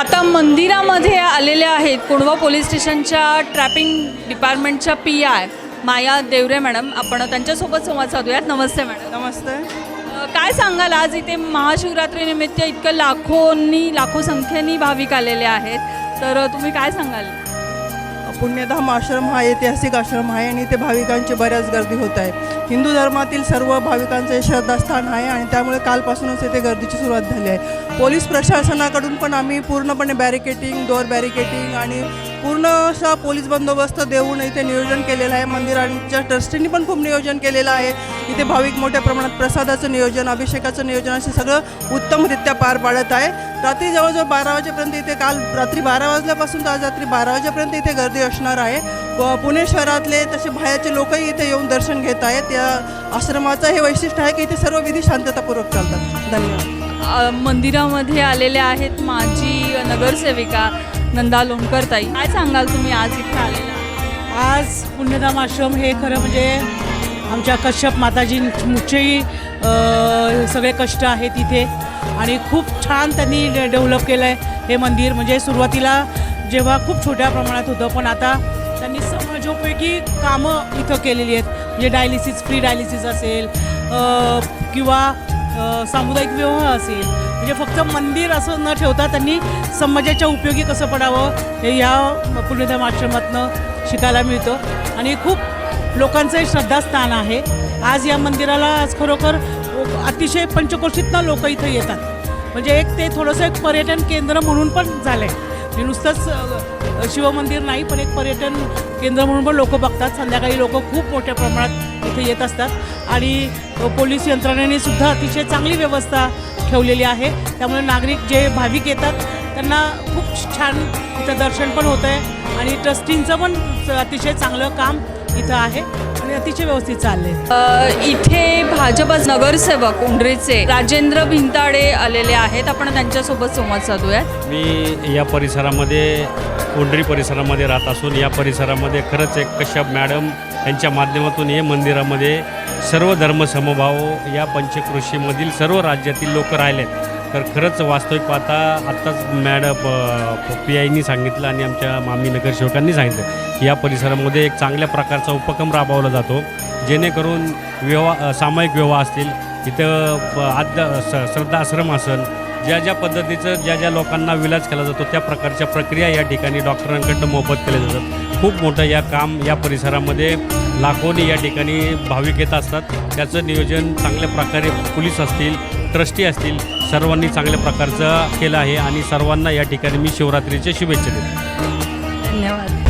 आता मंदिरामध्ये आलेल्या आहेत कुणवा पोलीस स्टेशनच्या trapping डिपार्टमेंटच्या P I Maya Devare madam. आपण त्यांच्यासोबत संवाद साधूयात. नमस्ते मॅडम. नमस्ते. काय सांगाल? आज इथे महाशिवरात्रीनिमित्त इतकं लाखोंनी लाखो संख्येने भाविक आलेले आहेत. तर तुम्ही काय सांगाल? पुण्यधाम आश्रम हा ऐतिहासिक आश्रम आहे आणि इथे भाविकांची बऱ्याच गर्दी होत आहे. हिंदू धर्मातील सर्व भाविकांचे हे श्रद्धास्थान आहे आणि त्यामुळे कालपासूनच इथे गर्दीची सुरुवात झाली आहे. पोलीस प्रशासनाकडून पण आम्ही पूर्णपणे बॅरिकेटिंग डोअर बॅरिकेटिंग आणि पूर्ण असा पोलीस बंदोबस्त देऊन इथे नियोजन केलेलं आहे. मंदिरांच्या ट्रस्टींनी पण खूप नियोजन केलेलं आहे. इथे भाविक मोठ्या प्रमाणात प्रसादाचं नियोजन अभिषेकाचं नियोजन असे सगळं उत्तमरित्या पार पाडत आहे. रात्री जवळजवळ बारा वाजेपर्यंत इथे काल रात्री बारा वाजल्यापासून तर आज रात्री बारा वाजेपर्यंत इथे गर्दी असणार आहे. व पुणे शहरातले तसे बाहेरचे लोकही इथे येऊन दर्शन घेत आहेत. या आश्रमाचं हे वैशिष्ट्य आहे की इथे सर्व विधी शांततापूर्वक चालतात. धन्यवाद. मंदिरामध्ये आलेल्या आहेत माझी नगरसेविका. नंदा लोणकर ताई काय सांगाल तुम्ही आज इथे आलेला? आज पुण्यधाम आश्रम हे खरं म्हणजे आमच्या कश्यप माताजींचेही सगळे कष्ट आहेत इथे. आणि खूप छान त्यांनी डे डेव्हलप केलं आहे हे मंदिर. म्हणजे सुरुवातीला जेव्हा खूप छोट्या प्रमाणात होतं पण आता त्यांनी समाजोपयोगी कामं इथं केलेली आहेत. म्हणजे डायलिसिस फ्री डायलिसिस असेल किंवा सामुदायिक विवाह असेल म्हणजे फक्त मंदिर असं न ठेवता त्यांनी समाजाच्या उपयोगी कसं पडावं हे या पुण्यधाम आश्रमातनं शिकायला मिळतं. आणि खूप लोकांचं हे श्रद्धास्थान आहे. आज या मंदिराला आज खरोखर अतिशय पंचक्रोशीतनं लोक इथं येतात. म्हणजे एक ते थोडंसं एक पर्यटन केंद्र म्हणून पण झालं आहे म्हणजे नुसतंच शिवमंदिर नाही पण एक पर्यटन केंद्र म्हणून पण लोक बघतात. संध्याकाळी लोक खूप मोठ्या प्रमाणात इथे येत असतात. आणि पोलीस यंत्रणेने सुद्धा अतिशय चांगली व्यवस्था ठेवलेली आहे. त्यामुळे नागरिक जे भाविक येतात त्यांना खूप छान इथं दर्शन पण होतं आहे आणि ट्रस्टींचं पण अतिशय चांगलं काम इथं आहे. आणि अतिशय व्यवस्थित चाललं आहे इथे भाजप नगरसेवक उंडरीचे राजेंद्र भिंताडे आलेले आहेत. आपण त्यांच्यासोबत संवाद साधूयात. मी या परिसरामध्ये उंडरी परिसरामध्ये राहत असून या परिसरामध्ये खरंच एक कश्यप मॅडम यांच्या माध्यमातून हे मंदिरामध्ये सर्व धर्मसमभाव या पंचकृषीमधील सर्व राज्यातील लोक राहिलेत. तर खरंच वास्तविक पाहता आत्ताच मॅडम पी आयनी सांगितलं आणि आमच्या मामी नगरसेवकांनी सांगितलं की या परिसरामध्ये एक चांगल्या प्रकारचा उपक्रम राबवला जातो जेणेकरून विवाह सामायिक विवाह असतील इथं प- आद्य स श्रद्धाश्रम असेल ज्या ज्या पद्धतीचं ज्या ज्या लोकांना विलाज केला जातो त्या प्रकारच्या प्रक्रिया या ठिकाणी डॉक्टरांकडनं मोफत केल्या जातात. खूप मोठं या काम या परिसरामध्ये लाखोनी या ठिकाणी भाविक येत असतात. त्याचं नियोजन चांगल्या प्रकारे पोलीस असतील ट्रस्टी असतील सर्वांनी चांगल्या प्रकारचं केलं आहे आणि सर्वांना या ठिकाणी मी शिवरात्रीच्या शुभेच्छा देतो. धन्यवाद.